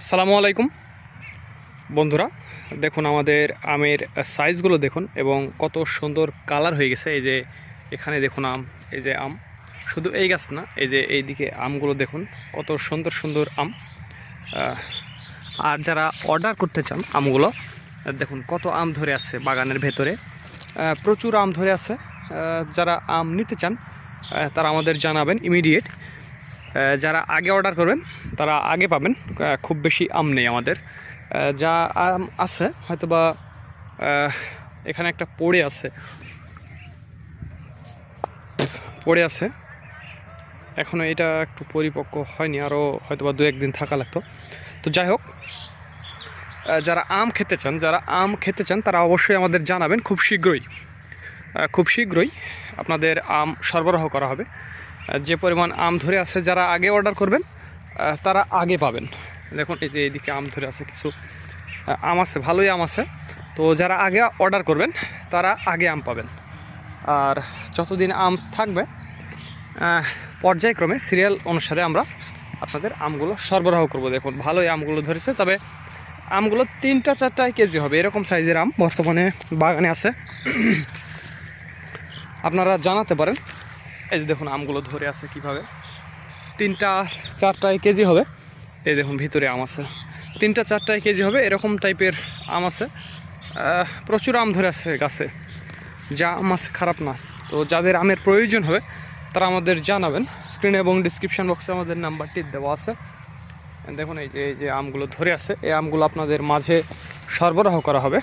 আসসালামু আলাইকুম। বন্ধুরা, দেখুন আমাদের আমের সাইজগুলো দেখুন এবং কত সুন্দর কালার হয়ে গেছে। এই যে এখানে দেখুন আম, এই যে আম। শুধু এই গাছ না, এই যে এইদিকে আমগুলো দেখুন, কত সুন্দর সুন্দর আম। আর যারা অর্ডার করতে চান আমগুলো, দেখুন কত আম ধরে আছে বাগানের ভেতরে। প্রচুর আম ধরে আছে। যারা আম নিতে চান তারা আমাদের জানাবেন ইমিডিয়েট যারা আগে অর্ডার করবেন তারা আগে পাবেন। খুব বেশি আম নেই আমাদের। যা আম আছে হয়তোবা আহ, এখানে একটা পড়ে আছে। পড়ে আছে। এখনও এটা একটু পরিপক্ক হয়নি আরও হয়তোবা দু একদিন থাকা লাগতো। তো যাই হোক যারা আম খেতে চান যারা আম খেতে চান তারা অবশ্যই আমাদের জানাবেন খুব শীঘ্রই। খুব শীঘ্রই আপনাদের আম সরবরাহ করা হবে। যে পরিমাণ আম ধরে আছে যারা আগে অর্ডার করবেন তারা আগে পাবেন। দেখুন, এই যে এইদিকে আম ধরে আছে, কিছু আম আছে, ভালোই আম আছে। তো যারা আগে অর্ডার করবেন, তারা আগে আম পাবেন। আর যতদিন আম থাকবে পর্যায়ক্রমে সিরিয়াল অনুসারে আমরা আপনাদের আমগুলো সরবরাহ করব। দেখুন, ভালোই আমগুলো ধরেছে, তবে আমগুলো তিনটা চারটায় কেজি হবে, এরকম সাইজের আম বর্তমানে বাগানে আছে। আপনারা জানাতে পারেন এই যে দেখুন, আমগুলো ধরে আছে কীভাবে? তিনটা চারটায় কেজি হবে। এই দেখুন, ভিতরে আম আছে। তিনটা চারটায় কেজি হবে, এরকম টাইপের আম আছে। প্রচুর আম ধরে আছে গাছে। যা আম আছে, খারাপ না। তো যাদের আমের প্রয়োজন হবে, তারা আমাদের জানাবেন। স্ক্রিনে এবং ডিসক্রিপশন বক্সে আমাদের নাম্বারটি দেওয়া আছে। দেখুন, এই যে এই যে আমগুলো ধরে আছে, এই আমগুলো আপনাদের মাঝে সরবরাহ করা হবে।